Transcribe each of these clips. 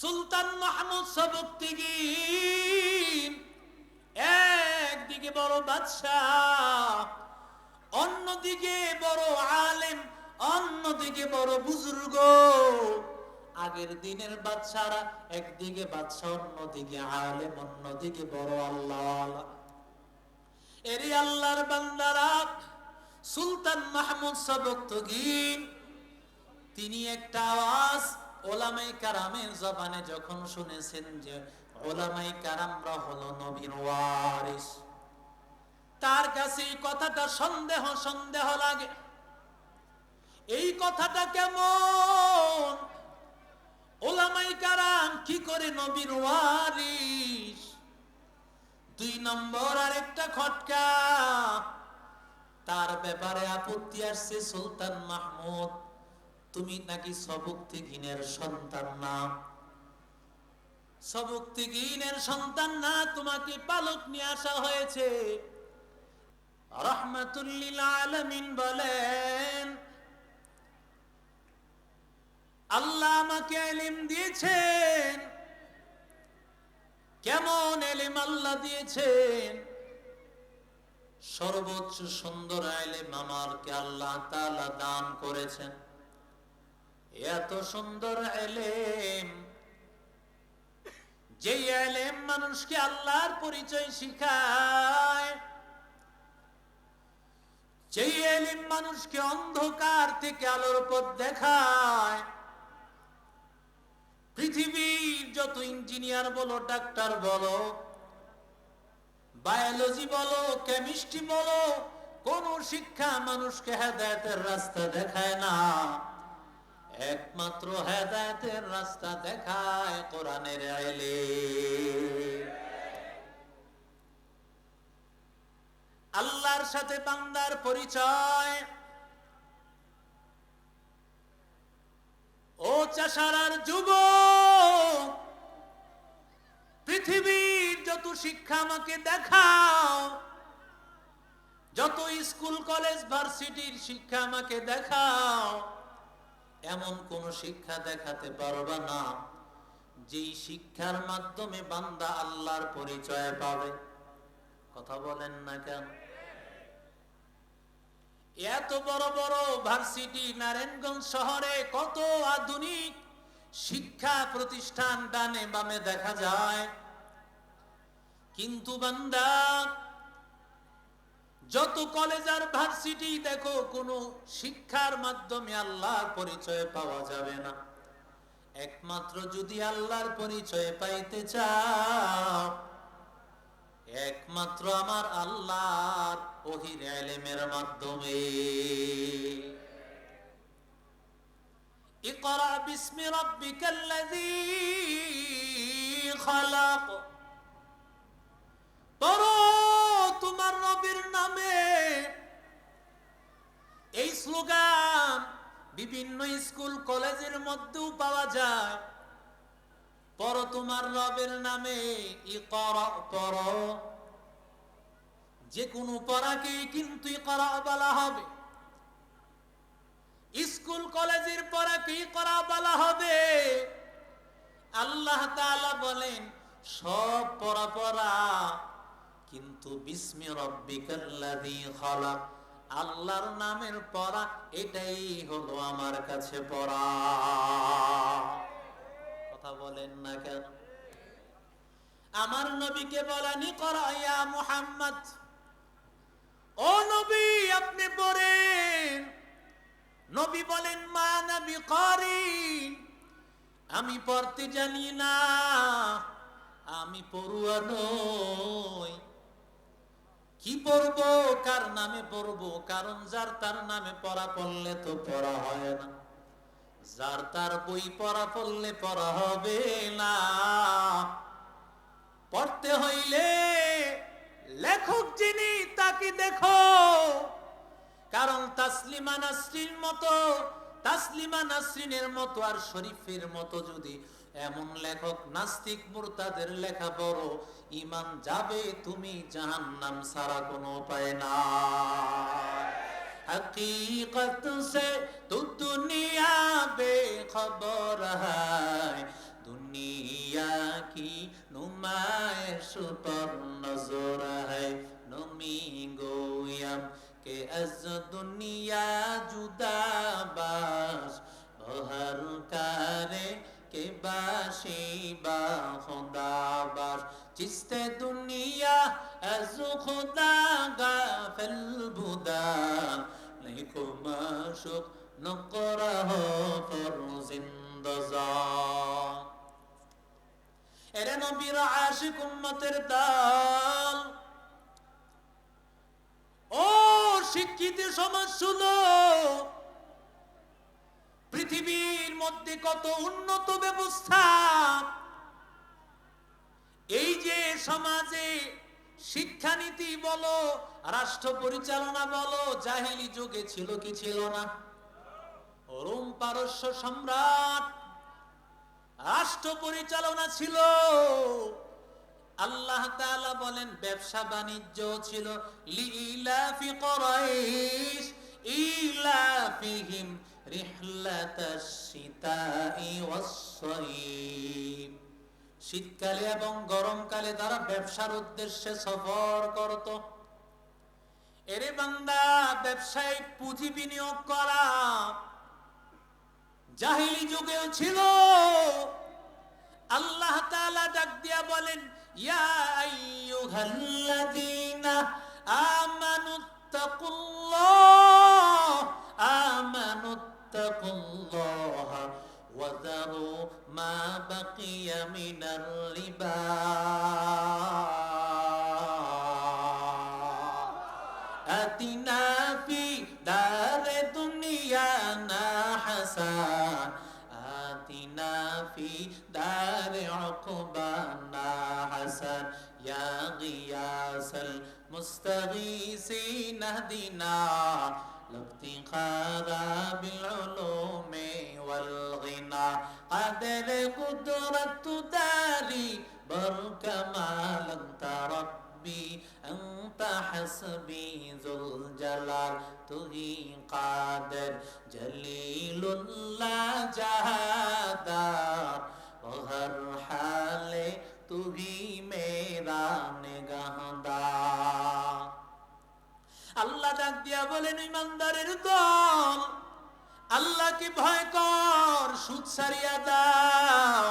সুলতান মাহমুদ সবুক্তিগির একদিকে বড় বাদশাহ, অন্যদিকে বড় আলেম, অন্যদিকে বড় বুজুর্গ। আগের দিনের বাচ্চারা একদিকে বাদশাহ, অন্যদিকে আলেম, অন্যদিকে বড় আল্লাহ এরি আল্লাহর বান্দারা সুলতান মাহমুদ সবক্তগীর তিনি একটা আওয়াজ ওলামাই কারামের জবানে যখন শুনেছেন যে ওলামাই কারামরা হলো নবীর ওয়ারিস, তার কাছে এই কথাটা সন্দেহ সন্দেহ লাগে। এই কথাটা কেমন? ওলামাই কারাম কি করে নবীর ওয়ারিস? দুই নম্বর আর একটা খটকা, তার ব্যাপারে আপত্তি আসছে সুলতান মাহমুদ। তুমি নাকি সবুক্তিগিনের সন্তান না? সবুক্তিগিনের সন্তান না, তোমাকে পালক নিয়ে আসা হয়েছে। বলেন, আল্লাহ আমাকে এলিম দিয়েছেন। কেমন এলিম আল্লাহ দিয়েছেন? সর্বোচ্চ সুন্দর এলিম আমারকে আল্লাহ তাআলা দান করেছেন। এত সুন্দর এলেম। যে এলেম মানুষকে আল্লাহর পরিচয় শিখায় যে এলিম মানুষকে অন্ধকার থেকে আলোর পথ দেখায়, পৃথিবীর যত ইঞ্জিনিয়ার বলো, ডাক্তার বলো, বায়োলজি বলো, কেমিস্ট্রি বলো, কোন শিক্ষা মানুষকে হেদায়তের রাস্তা দেখায় না। একমাত্র হেদায়তের রাস্তা দেখায় কোরআনের আইলে। আল্লাহর সাথে বান্দার পরিচয়। ও চাষারার যুব পৃথিবীর যত শিক্ষা আমাকে দেখাও, যত স্কুল, কলেজ, ভার্সিটির শিক্ষা আমাকে দেখাও এমন কোন শিক্ষা দেখাতে পারবা না, যেই শিক্ষার মাধ্যমে বান্দা আল্লাহর পরিচয় পাবে। কথা বলেন না কেন? এত বড় বড় ভার্সিটি নারায়ণগঞ্জ শহরে কত আধুনিক শিক্ষা প্রতিষ্ঠান ডানে বামে দেখা যায়। কিন্তু বান্দা যত কলেজ আর ভার্সিটি দেখো, কোনো শিক্ষার মাধ্যমে আল্লাহর পরিচয় পাওয়া যাবে না। একমাত্র যদি আল্লাহর পরিচয় পাইতে চাও, একমাত্র আমার আল্লাহর ওহির এলেমের মাধ্যমে। ইকরা বিসমি রাব্বিকাল্লাযী খালাক। পড়ো। তোমার নবীর নামে। এই স্লোগান বিভিন্ন স্কুল, কলেজের মধ্যেও পাওয়া যায়। পড়ো তোমার রবের নামে, ইকরা, পড়ো। যে কোনো পড়াকে কিন্তু বলা হবে। স্কুল, কলেজের পড়াকে করা বলা হবে। আল্লাহ বলেন, সব পড়া পড়া কিন্তু আল্লাহর নামের পড়া, এটাই হলো আমার কাছে পড়া। কথা বলেন না কেন? আমার নবীকে বলেনি করা ইয়া মুহাম্মদ। ও নবী, আপনি পড়েন। নবী বলেন, মা নবী করি। আমি পড়তে জানি না। আমি পড়ুয়া নই। কি পড়ব, কার নামে পড়ব, কারণ যার তার নামে পড়া পড়লে তো পড়া হয় না। যার তার বই পড়া পড়লে পড়া হবে না। পড়তে হইলে লেখক যিনি, তাকে দেখো। কারণ তাসলিমা নাসরিন মতো, তাসলিমা নাসরিনের মতো আর শরীফের মতো যদি এমন লেখক নাস্তিক মুরতাদের লেখা বড় ইমান যাবে তুমি জাহান্নাম সারা কোনো উপায় না हकीकत से तू दुनिया बेखबर है दुनिया की नुमाइश पर नजर है नमी गोयम के अज दुनिया जुदा बास बहर कारे কে বাসি বা খোদাবাস চিস্তে দুনিয়া, আজু খোদা গাফেল বুদা। নেকো মাশুক নকরাহ ফরজিন্দজা এরে নবীর আশিক উম্মতের দল। ও শিক্ষিত সমাজ শুনো। পৃথিবীর মধ্যে কত উন্নত ব্যবস্থা। এই যে সমাজে শিক্ষানীতি বলো, রাষ্ট্র পরিচালনা বলো, জাহেলি যুগে ছিল কি ছিল না? রোম পারস্য সম্রাট, রাষ্ট্র পরিচালনা ছিল। আল্লাহ তাআলা বলেন, ব্যবসা বাণিজ্য ছিল। লিইলাফি কুরাইশ, ইলাফিহিম শীতকালে এবং গরমকালে তারা ব্যবসার উদ্দেশ্যে সফর করত। এরে বান্দা, ব্যবসায় পুঁজি বিনিয়োগ করা জাহিলি যুগেও ছিল। আল্লাহ তাআলা ডাক দিয়া বলেন, ইয়া আইয়ুহাল্লাযীনা وذروا ما بقي من الربا. آتنا في دار دنيانا حسن آتنا في دار عقبانا حسن يا غياس المستغيثين اهدنا افتقار بالعلوم والغنى. قد قدرة تداري برك ما لم تربي أنت حسبي ذو الجلال تهي قادر. جليل لا جهادار. وهر حال تهي میرا نگهدار আল্লাহ ডাক দিয়া বলেন, ইমানদারের দল, আল্লাহকে ভয় কর, সুদ সারিয়া দাও।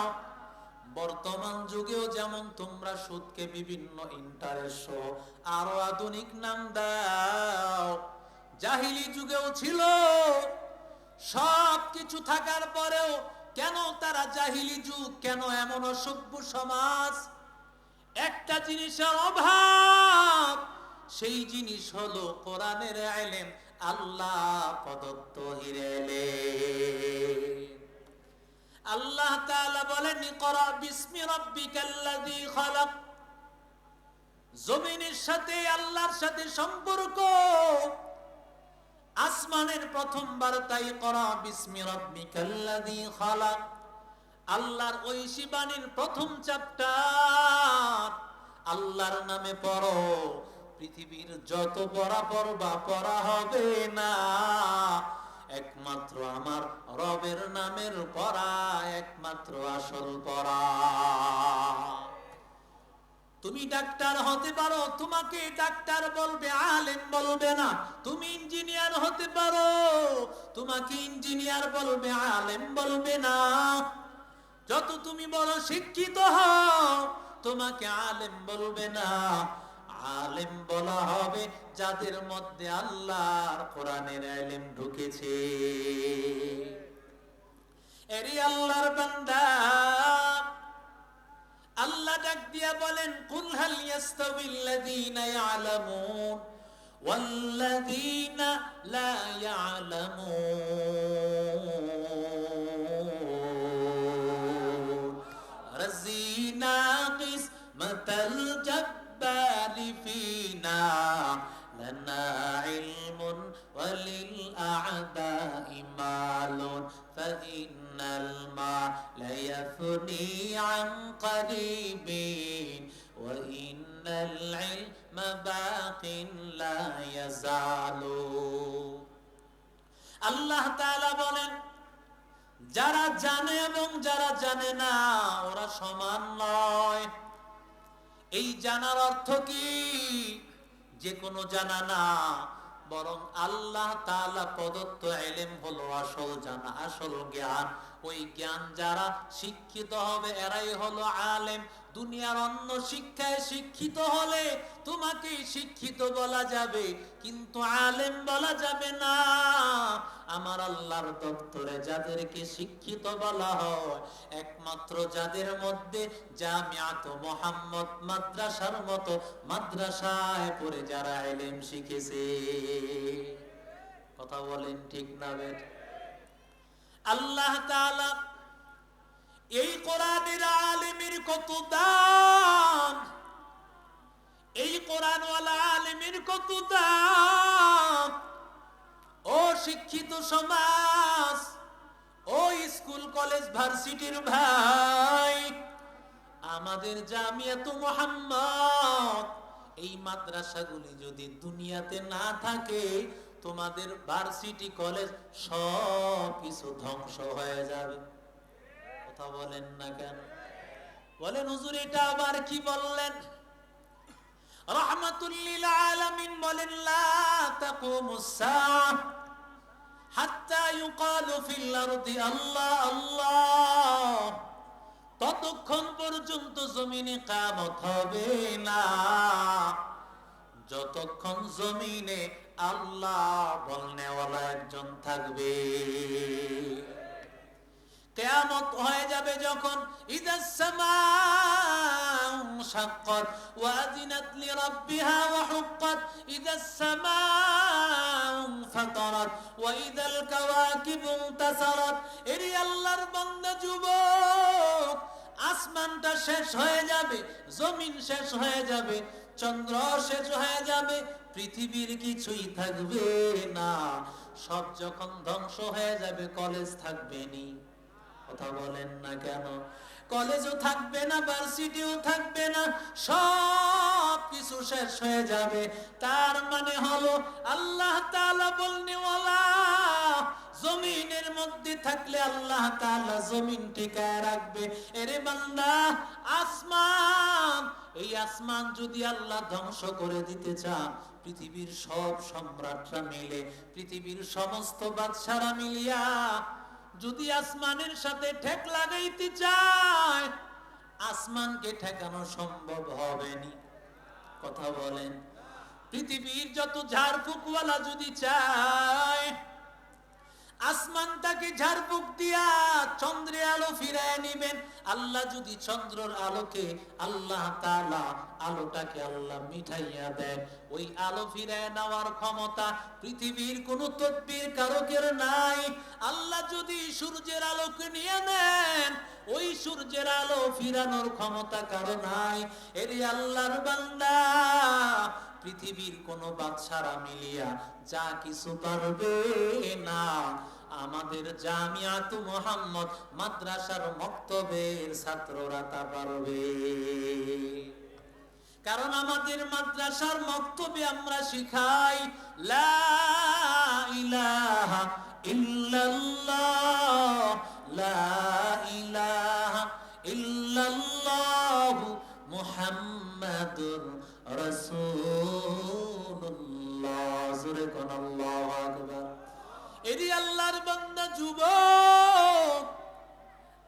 বর্তমান যুগেও যেমন তোমরা সুদকে বিভিন্ন ইন্টারেস্ট আরও আধুনিক নাম দাও। জাহিলি যুগেও ছিল সব কিছু থাকার পরেও কেন তারা জাহিলি যুগ, কেন এমন অসভ্য সমাজ? একটা জিনিসের অভাব সেই জিনিস হলো কোরআনের আইলেম আল্লাহ প্রদত্ত হিরেলে আল্লাহ তাআলা বলেন, ইকরা বিসমি রাব্বিকাল্লাযী খালাক। জমিনের সাথে আল্লাহর সাথে সম্পর্ক। আসমানের প্রথম বার্তাই করা বিসমি রাব্বিকাল্লাযী খালাক। আল্লাহর ওই শিবানীর প্রথম চ্যাপ্টার, আল্লাহর নামে পড়ো। পৃথিবীর যত পড়া পড়বা পড়া হবে না। একমাত্র আমার রবের নামের পড়া একমাত্র আসল পড়া তুমি ডাক্তার হতে পারো, তোমাকে ডাক্তার বলবে, আলেম বলবে না। তুমি ইঞ্জিনিয়ার হতে পারো, তোমাকে ইঞ্জিনিয়ার বলবে, আলেম বলবে না। যত তুমি বড় শিক্ষিত হও, তোমাকে আলেম বলবে না। আলেম বলা হবে যাদের মধ্যে আল্লাহর কোরআনের আলেম ঢুকেছে এরি আল্লাহর বান্দা আল্লাহ ডাক দিয়া বলেন কুল হাল ইয়াস্তাবিল্লাযীনা ইয়ালামুন ওয়াল্লাযীনা লা ইয়ালামুন رزينا قسمة الجبار فينا لنا علم وللأعداء مال فإن المال يفني عن قريب وإن العلم باق لا يزال আল্লাহ তাআলা বলেন যারা জানে এবং যারা জানে না ওরা সমান নয় এই জানার অর্থ কি? যে কোনো জানা না, বরং আল্লাহ তাআলা প্রদত্ত এলেম হলো আসল জানা, আসল জ্ঞান। ওই জ্ঞান যারা শিক্ষিত হবে, এরাই হলো আলেম। দুনিয়ার অন্য শিক্ষায় শিক্ষিত হলে তোমাকে শিক্ষিত বলা যাবে, কিন্তু আলেম বলা যাবে না। আমার আল্লাহর দপ্তরে যাদেরকে শিক্ষিত বলা হয়, একমাত্র যাদের মধ্যে জামিয়াত মোহাম্মদ মাদ্রাসার মতো মাদ্রাসায় পড়ে যারা এলেম শিখেছে। কথা বলেন ঠিক না বেট? আল্লাহ তাআলা এই কোরআনের আলেমের কত দাম? এই কোরআনওয়ালা আলেমের কত দাম? ও শিক্ষিত সমাজ, ও স্কুল, কলেজ, ভার্সিটির ভাই, আমাদের জামিয়াতু মোহাম্মদ, এই মাদ্রাসাগুলি যদি দুনিয়াতে না থাকে তোমাদের ভার্সিটি কলেজ সব কিছু ধ্বংস হয়ে যাবে। কথা বলেন না কেন? বলেন, হুজুর, এটা আবার কি বললেন? ততক্ষণ পর্যন্ত জমিনে কামত হবে না। যতক্ষণ জমিনে আল্লাহ বলনেওয়ালা একজন থাকবে। কেয়ামত হয়ে যাবে যখন, ইদাস সামাউ শাক্কাত ওয়া আযিনাত লিরাব্বিহা ওয়া হুক্কাত, ইদাস সামাউ ফাতারাত ওয়া ইদাল কাওয়াকিবু ইনতাসারাত। এরি আল্লাহর বান্দা যুবক, আসমানটা শেষ হয়ে যাবে, জমিন শেষ হয়ে যাবে, চন্দ্র শেষ হয়ে যাবে পৃথিবীর কিছুই থাকবে না। সব যখন ধ্বংস হয়ে যাবে, কলেজ থাকবে নি। কথা বলেন না কেন? কলেজও থাকবে না, ভার্সিটিও থাকবে না সব কিছু শেষ হয়ে যাবে। তার মানে হলো, আল্লাহ জমিনের মধ্যে থাকলে আল্লাহ তাআলা জমিন টিকায় রাখবে। এরে বান্দা, আসমান, এই আসমান যদি আল্লাহ ধ্বংস করে দিতে চান, পৃথিবীর সব সম্রাটরা মিলে, পৃথিবীর সমস্ত বাদশারা মিলিয়া যদি আসমানের সাথে ঠেক লাগাইতে চায়, আসমানকে ঠেকানো সম্ভব হবে নি কথা বলেন। পৃথিবীর যত ঝাড়ফুকওয়ালা যদি চায় আসমানটাকে ঝাড়ফুক দিয়া চন্দ্রে আলো ফিরায় নিবেন। আল্লাহ যদি চন্দ্রর আলোকে আল্লাহ তাআলা আলোটাকে আল্লাহ মিঠাইয়া দেন। ওই আলো ফিরায় নেওয়ার ক্ষমতা পৃথিবীর কোন তদ্বির কারকের নাই। আল্লাহ যদি সূর্যের আলোকে নিয়ে নেন, ওই সূর্যের আলো ফিরানোর ক্ষমতা কারও নাই। এরি আল্লাহর বান্দা পৃথিবীর কোন বাদশারা মিলিয়া যা কিছু পারবে না। আমাদের জামিয়াত মোহাম্মদ মাদ্রাসার মক্তবের ছাত্ররা তা পারবে। কারণ আমাদের মাদ্রাসার মক্তবে আমরা শিখাই, লা ইলাহা লা জোরে কোন আল্লাহু আকবার। এদি আল্লাহর বান্দা যুবক।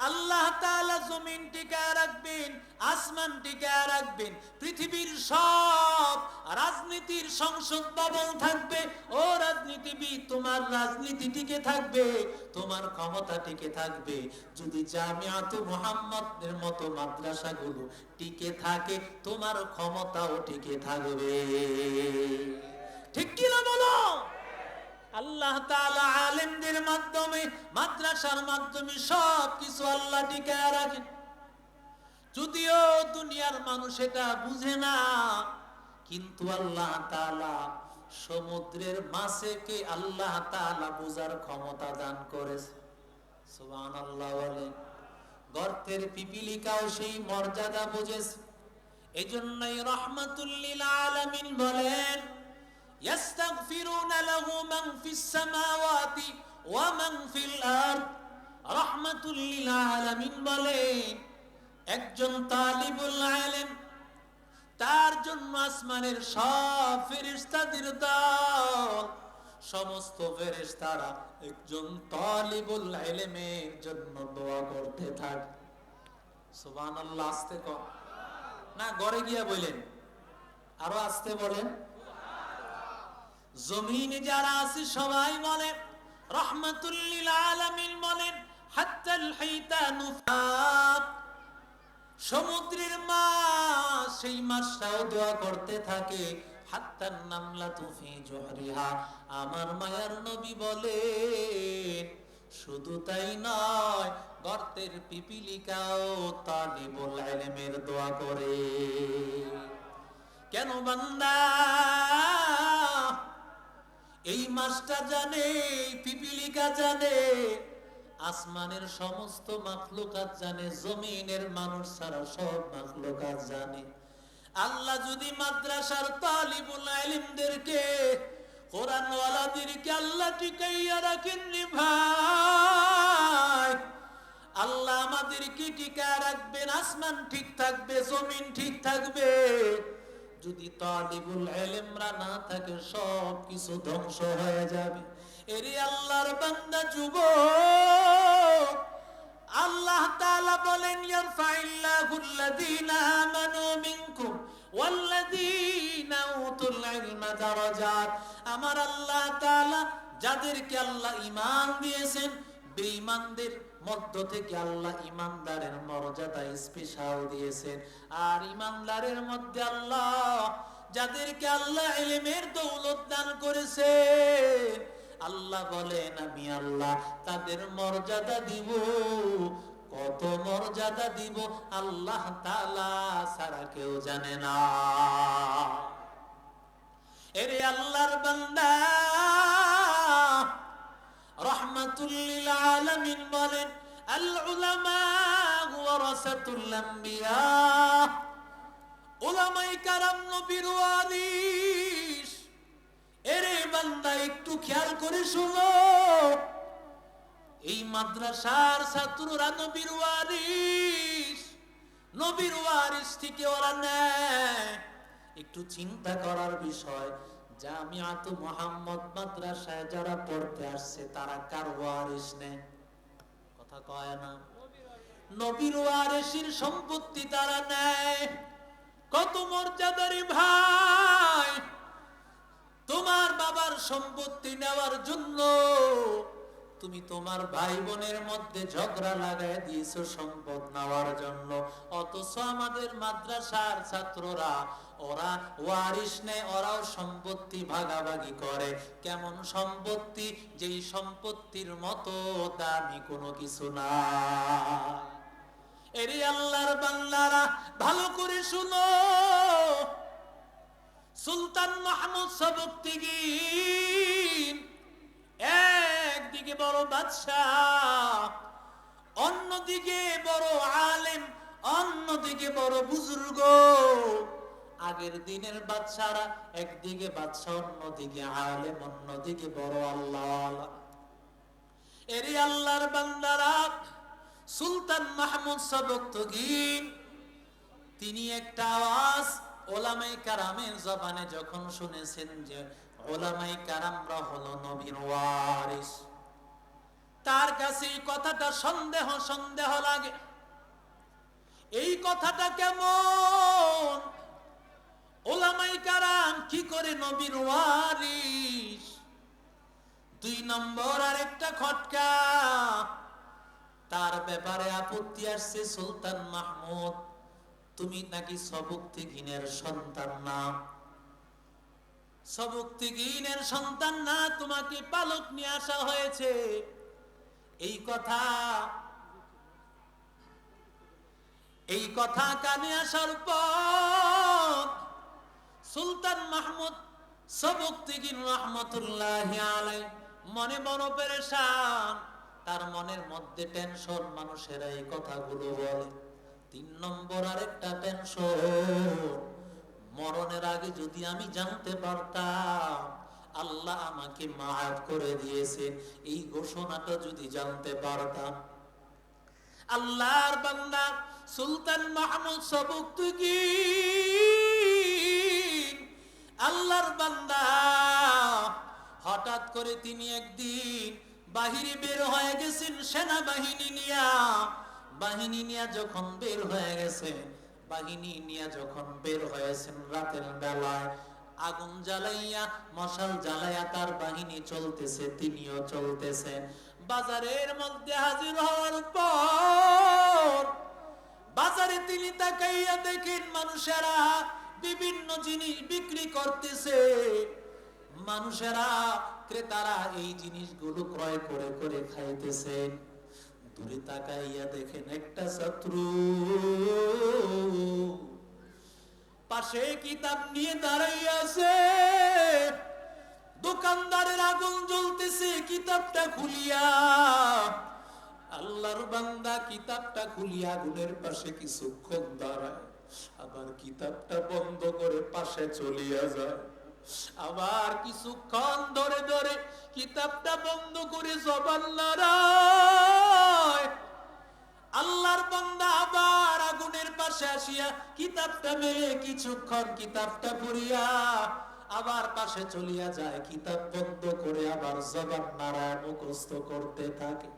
আল্লাহ তাআলা জমিন টিকায় রাখবেন, আসমান টিকায় রাখবেন, পৃথিবীর সব রাজনীতির সংসদ ভবন থাকবে। ও রাজনীতিবিদ, তোমার রাজনীতি টিকে থাকবে, তোমার ক্ষমতা টিকে থাকবে। যদি জামিয়াত মুহাম্মদের মতো মাদ্রাসাগুলো টিকে থাকে, তোমার ক্ষমতাও টিকে থাকবে। ঠিক কি না বলো? আল্লাহ তাআলা আলেমদের মাধ্যমে, মাদ্রাসার মাধ্যমে সব কিছু আল্লাহ টিকায় রাখেন যদিও দুনিয়ার মানুষ এটা বুঝে না, কিন্তু আল্লাহ তাআলা সমুদ্রের মাছেকে আল্লাহ তাআলা বোঝার ক্ষমতা দান করেছে। সুবহানাল্লাহ বলেন গর্তের পিপিলিকাও সেই মর্যাদা বুঝেছে। এজন্যই রহমাতুল্লিল আলামিন বলেন يستغفرون له من في السماوات ومن في الأرض রহমাতুল্লিল আলামিন বলেন একজন তালিবুল আলেম তার জন্য আসমানের সব ফেরেশতাদের দল সমস্ত ফেরেশতারা একজন তালিবুল ইলমের জন্য দোয়া করতে থাকে সুবহানাল্লাহ আস্তে কর না ঘরে গিয়া বলেন আরো আসতে বলেন জমিনে যারা আছে, সবাই বলে রহমাতুল্লিল আলামিন বলেন সমুদ্রের মাছ সেই মাছটাও দোয়া করতে থাকে আমার মায়ার নবী বলেন, শুধু তাই নয়, গর্তের পিপিলিকাও তালিবুল ইলমের দোয়া করে। কেন বান্দা? এই মাসটা জানে পিপিলিকা জানে, আসমানের সমস্ত মাখলুকাত জানে, জমিনের মানুষ ছাড়া সব মাখলুকাত জানে। আল্লাহ যদি মাদ্রাসার তালিবুল আলিমদেরকে কোরআন ওয়ালাদেরকে আল্লাহ টিকাইয়া রাখেননি ভাই, আল্লাহ আমাদেরকে টিকা রাখবেন, আসমান ঠিক থাকবে, জমিন ঠিক থাকবে। যদি তালিবুল ইলমরা না থাকে সব কিছু ধ্বংস হয়ে যাবে। এরে আল্লাহর বান্দা, যুবক, আল্লাহ তাআলা বলেন, ইয়ারফাইল্লাহুল্লাযীনা আমানু মিনকুম ওয়াল্লাযীনা উতুল ইলমা দারাজাত। আমার আল্লাহ তাআলা, যাদেরকে আল্লাহ ঈমান দিয়েছেন, বেঈমানদের মধ্য থেকে আল্লাহ ইমানদারের মর্যাদা স্পেশাল দিয়েছেন। আর ইমানদারের মধ্যে আল্লাহ যাদেরকে আল্লাহ ইলমের দৌলত দান করেছে আল্লাহ বলেন, আমি আল্লাহ তাদের মর্যাদা দিব। কত মর্যাদা দিব আল্লাহ তাআলা ছাড়া কেউ জানে না। এরে আল্লাহর বান্দা রহমাতুল্লিল আলামিন বলেন কারাম এরে বান্দা, একটু খেয়াল করে শুনো। এই মাদ্রাসার ছাত্ররা নবীর ওয়ারিস ওয়ারিস থেকে ওরা নেয়। একটু চিন্তা করার বিষয় মোহাম্মদ মাদ্রাসায় যারা পড়তে আসছে, তারা কার নেয় কথা কয় না। নবীর সম্পত্তি তারা নেয়। কত মর্যাদারি ভাই। তোমার বাবার সম্পত্তি নেওয়ার জন্য তুমি তোমার ভাই বোনের মধ্যে ঝগড়া লাগাই দিয়েছ সম্পদ নেওয়ার জন্য। অথচ আমাদের মাদ্রাসার ছাত্ররা ওরা ওয়ারিস নেয় ওরাও সম্পত্তি ভাগাভাগি করে। কেমন সম্পত্তি? যেই সম্পত্তির মতো দামি কোনো কিছু না এরে আল্লাহর বাংলারা ভালো করে শুনো। সুলতান মাহমুদ সবক্তিগির একদিকে বড় বাদশাহ, অন্যদিকে বড় আলেম, অন্যদিকে বড় বুজুর্গ। আগের দিনের বাদশারা একদিকে বাদশাহ, অন্যদিকে আলেম, অন্যদিকে বড় আল্লাহ। এরি আল্লাহর বান্দারা সুলতান মাহমুদ সবক্তগীন তিনি একটা আওয়াজ ওলামাই কারামের জবানে যখন শুনেছেন যে ওলামাই কারামরা হলো নবীর ওয়ারিস। তার কাছে এই কথাটা সন্দেহ সন্দেহ লাগে। এই কথাটা কেমন? ওলামাই কারাম, কি করে নবীর ওয়ারিস দুই নম্বর আরেকটা খটকা, তার ব্যাপারে আপত্তি আসছে সুলতান মাহমুদ। তুমি নাকি সবুক্তিহীনের সন্তান না? সবুক্তিহীনের সন্তান না, তোমাকে পালক নিয়ে আসা হয়েছে। এই কথা এই কথা কানে আসার পর সুলতান মাহমুদ মনে পেরেশান। তার মনের মধ্যে টেনশন এই কথাগুলো বলে। তিন নম্বর আরেকটা টেনশন, মরণের আগে যদি আমি জানতে পারতাম, আল্লাহ আমাকে মাফ করে দিয়েছে। এই ঘোষণাটা যদি জানতে পারতাম, আল্লাহর বান্দা সুলতান মাহমুদ সবুক্তুকি আল্লাহর বান্দা। হঠাৎ করে তিনি একদিন বাহিরে বের হয়ে গেছেন সেনাবাহিনী নিয়া। বাহিনী নিয়া যখন বের হয়ে গেছে, বাহিনী নিয়া যখন বের হয়েছেন রাতের বেলায়, আগুন জ্বালাইয়া, মশাল জ্বালাইয়া তার বাহিনী চলতেছে, তিনিও চলতেছেন বাজারের মধ্যে হাজির হওয়ার পর বাজারে তিনি তাকাইয়া দেখেন মানুষেরা বিভিন্ন জিনিস বিক্রি করতেছে। মানুষেরা, ক্রেতারা এই জিনিসগুলো ক্রয় করে করে খাইতেছেন দূরে তাকাইয়া দেখেন একটা শত্রু। পাশে কিতাব নিয়ে দাঁড়াইয়া আছে দোকানদারের আগুন জ্বলতেছে, কিতাবটা খুলিয়া। আল্লাহর বান্দা কিতাবটা খুলিয়া আগুনের পাশে কিছুক্ষণ দাঁড়ায়। আবার কিতাবটা বন্ধ করে পাশে চলিয়া যায়। আবার কিছুক্ষণ ধরে ধরে কিতাবটা বন্ধ করে জবান লড়ায়। আল্লাহর বান্দা আবার আগুনের পাশে আসিয়া কিতাবটা মেলে, কিছুক্ষণ কিতাবটা পড়িয়া আবার পাশে চলিয়া যায়। কিতাব বন্ধ করে আবার জবান নারায় মুখস্থ করতে থাকে।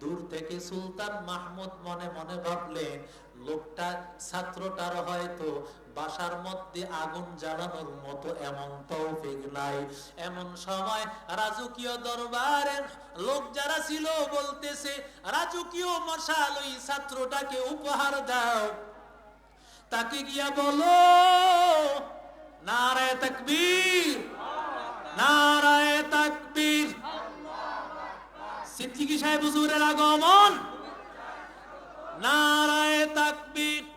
দূর থেকে সুলতান মাহমুদ মনে মনে ভাবলেন লোকটা ছাত্রটার হয়তো বাসার মধ্যে আগুন জ্বালানোর মতো এমন তৌফিক নাই। এমন সময় রাজকীয় দরবারের লোক যারা ছিল বলতেছে, রাজকীয় মশাল ওই ছাত্রটাকে উপহার দাও। তাকে গিয়া বলো, নারায় তাকবীর নারায় তাকবীর। সিদ্দিকী সাহেব হুজুরের আগমন নারায় তাকবীর।